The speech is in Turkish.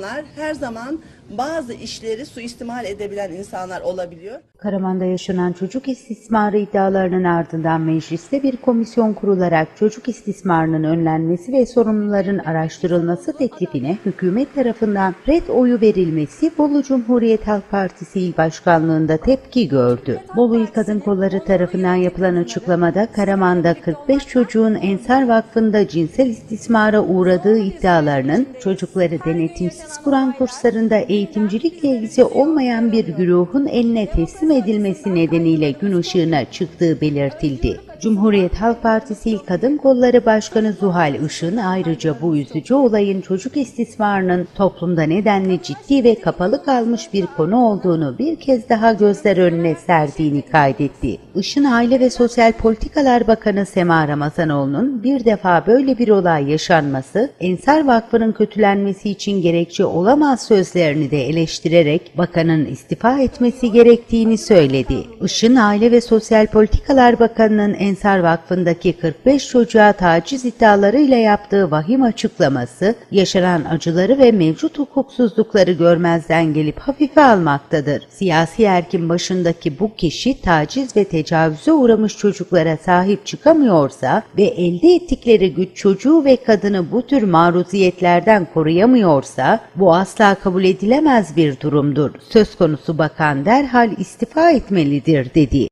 insanlar her zaman bazı işleri suistimal edebilen insanlar olabiliyor. Karaman'da yaşanan çocuk istismarı iddialarının ardından mecliste bir komisyon kurularak çocuk istismarının önlenmesi ve sorumluların araştırılması teklifine hükümet tarafından red oyu verilmesi Bolu Cumhuriyet Halk Partisi İl Başkanlığı'nda tepki gördü. Bolu İl Kadın Kolları tarafından yapılan açıklamada Karaman'da 45 çocuğun Ensar Vakfı'nda cinsel istismara uğradığı iddialarının çocukları denetimsiz Kur'an kurslarında eğitimcilikle ilgisi olmayan bir güruhun eline teslim edilmesi nedeniyle gün ışığına çıktığı belirtildi. Cumhuriyet Halk Partisi İl Kadın Kolları Başkanı Zuhal Işın ayrıca bu üzücü olayın çocuk istismarının toplumda nedenli ciddi ve kapalı kalmış bir konu olduğunu bir kez daha gözler önüne serdiğini kaydetti. Işın Aile ve Sosyal Politikalar Bakanı Sema Ramazanoğlu'nun bir defa böyle bir olay yaşanması, Ensar Vakfı'nın kötülenmesi için gerekçe olamaz sözlerini de eleştirerek bakanın istifa etmesi gerektiğini söyledi. Işın Aile ve Sosyal Politikalar Bakanı'nın Ensar Vakfı'ndaki 45 çocuğa taciz iddialarıyla yaptığı vahim açıklaması, yaşanan acıları ve mevcut hukuksuzlukları görmezden gelip hafife almaktadır. Siyasi erkin başındaki bu kişi taciz ve tecavüze uğramış çocuklara sahip çıkamıyorsa ve elde ettikleri güç çocuğu ve kadını bu tür maruziyetlerden koruyamıyorsa bu asla kabul edilemez bir durumdur. Söz konusu bakan derhal istifa etmelidir dedi.